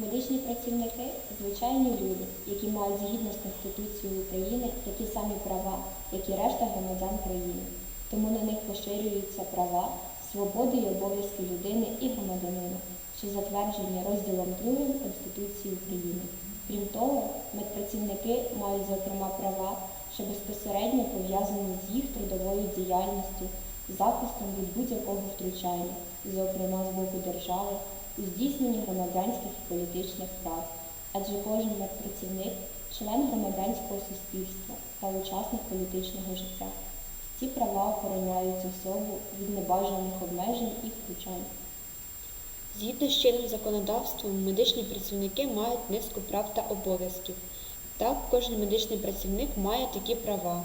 Медичні працівники звичайні люди, які мають згідно з Конституцією України такі самі права, як і решта громадян країни. Тому на них поширюються права, свободи і обов'язки людини і громадянина, що затверджені розділом 2 Конституції України. Крім того, медпрацівники мають зокрема права, що безпосередньо пов'язані з їх трудовою діяльністю, захистом від будь-якого втручання, зокрема з боку держави, у здійсненні громадянських і політичних прав, адже кожен медпрацівник член громадянського суспільства та учасник політичного життя. Ці права охороняють особу від небажаних обмежень і втручань. Згідно з чинним законодавством, медичні працівники мають низку прав та обов'язків. Так, кожен медичний працівник має такі права: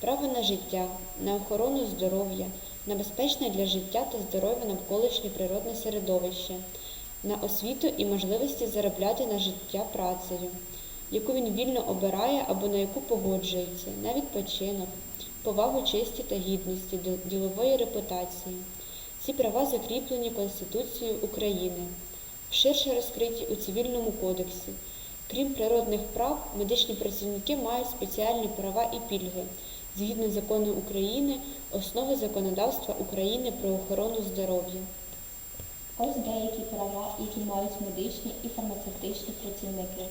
право на життя, на охорону здоров'я, на безпечне для життя та здоров'я навколишнє природне середовище, на освіту і можливості заробляти на життя працею, яку він вільно обирає або на яку погоджується, на відпочинок, повагу честі та гідності, ділової репутації. Ці права закріплені Конституцією України, ширше розкриті у Цивільному кодексі. Крім природних прав, медичні працівники мають спеціальні права і пільги згідно закону України, основи законодавства України про охорону здоров'я. Ось деякі права, які мають медичні і фармацевтичні працівники.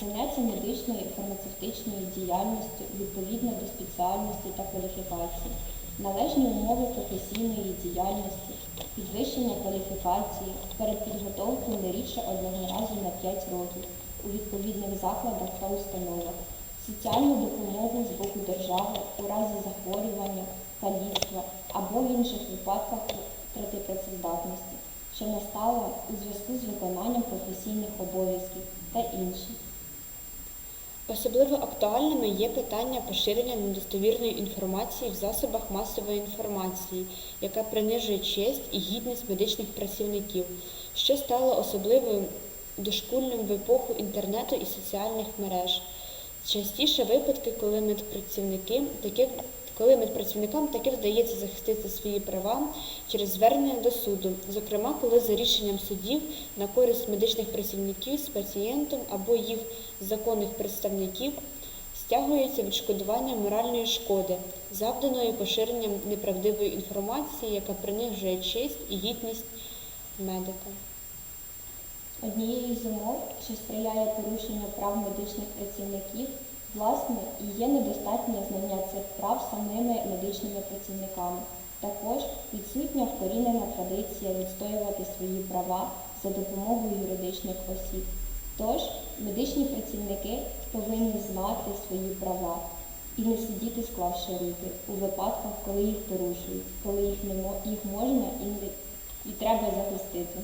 Заняття медичною і фармацевтичною діяльністю відповідно до спеціальності та кваліфікації, належні умови професійної діяльності, підвищення кваліфікації, перепідготовку не рідше одного разу на 5 років у відповідних закладах та установах, соціальну допомогу з боку держави у разі захворювання, каліцтва або в інших випадках втрати працездатності, що настала у зв'язку з виконанням професійних обов'язків та інші. Особливо актуальними є питання поширення недостовірної інформації в засобах масової інформації, яка принижує честь і гідність медичних працівників, що стало особливим дошкульним в епоху інтернету і соціальних мереж. Частіше випадки, коли медпрацівники таки коли медпрацівникам таки вдається захистити свої права через звернення до суду, зокрема, коли за рішенням судів на користь медичних працівників з пацієнтом або їх законних представників стягується відшкодування моральної шкоди, завданої поширенням неправдивої інформації, яка принижує честь і гідність медика. Однією з умов, що сприяє порушенню прав медичних працівників, власне, і є недостатнє знання цих прав самими медичними працівниками. Також відсутня вкорінена традиція відстоювати свої права за допомогою юридичних осіб. Тож медичні працівники повинні знати свої права і не сидіти, склавши руки у випадках, коли їх порушують, коли їх не їх можна і, не, і треба захистити.